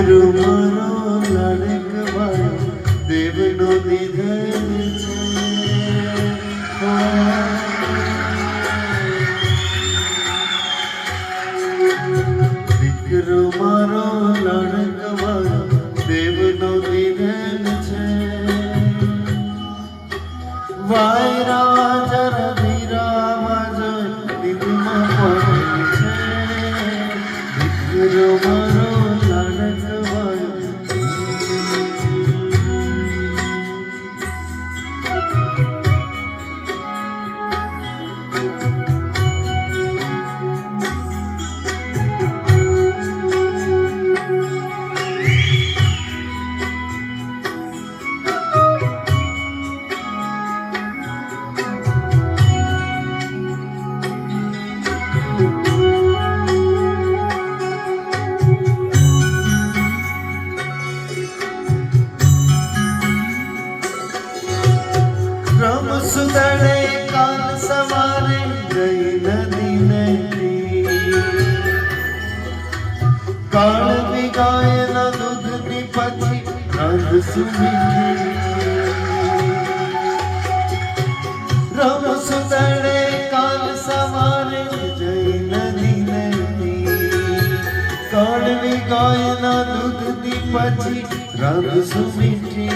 bedroom ਕਾਲ ਵਿਗਾਏ ਨਾ ਦੁੱਧ ਦੀ ਪਾਛੀ ਰੰਗ ਸੁਮੀਖੀ ਰਮ ਸੁਦੜੇ ਕਾਲ ਸਵਾਰੇ, ਜੈ ਨਦੀ ਨਦੀ। ਕਾਲ ਵਿਗਾਏ ਨਾ ਦੁੱਧ ਦੀ ਪਾਛੀ ਰੰਗ ਸੁਮੀਖੀ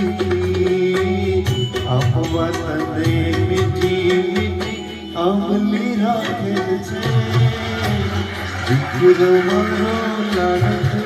ਆਪਵਤ ਦੇ ਮਿੱਠੀ ਮਿੱਠੀ, ਅਮਲੀ ਰਾਖੇ ਚੇ With a wonderful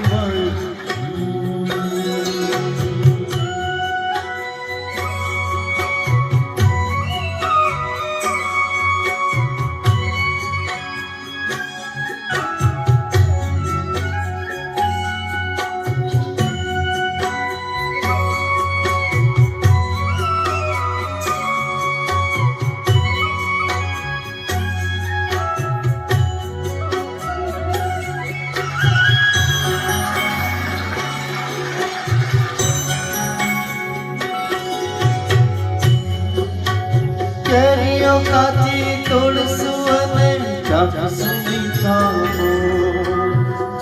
તોડશું અને ચાખશું મીઠાનો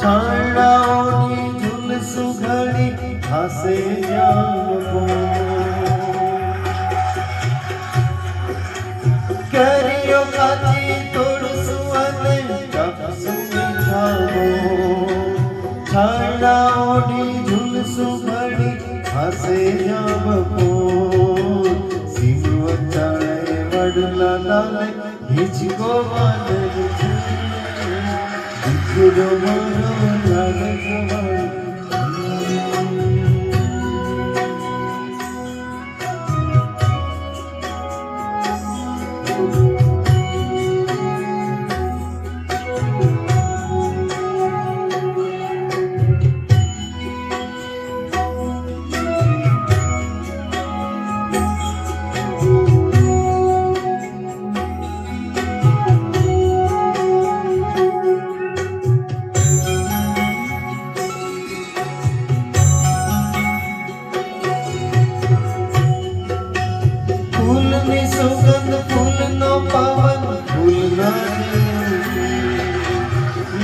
છાંયડાઓની ઝૂલશું ઘડી હાસે જામો કેરીઓ કાચી તોડશું અને ચાખશું મીઠાનો છાંયડાઓની ઝૂલશું ઘડી હાસે જામો સિંહ વચાળે વડલા લાલે हिचको मानव गुरु मरो नानक मन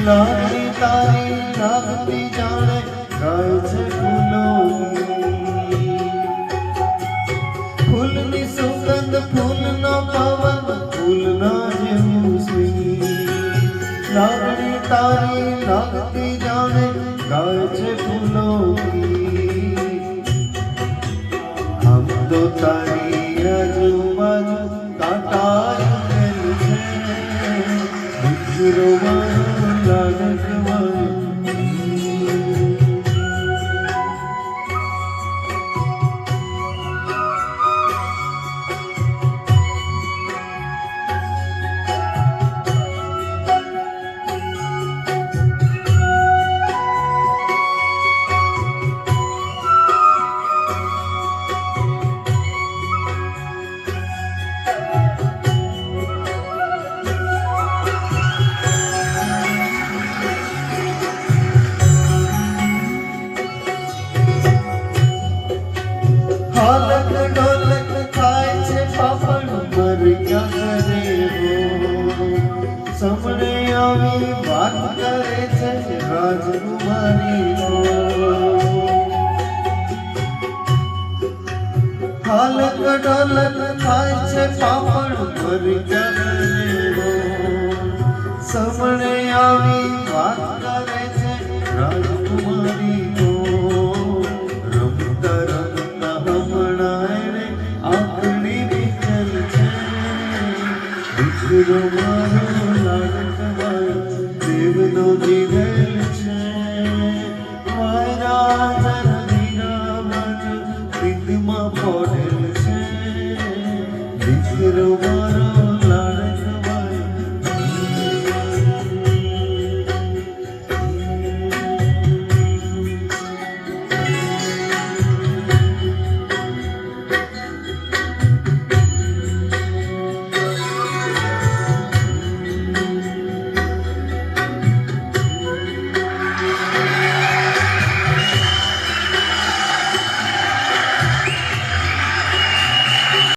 લાલી તારી લાગતી જાણે ગાય છે ફૂલો ફૂલની સુગંધ ફૂલનો પવન ફૂલના જેવું સ્વી લાગણી તારી લાગતી જાણે ગાય છે ફૂલો હમ તો તારી હાલક ડોલક થાય છે પાપણ ભરી સમણે આવી વાત કરે છે રાજકુમારી રમતા રમતા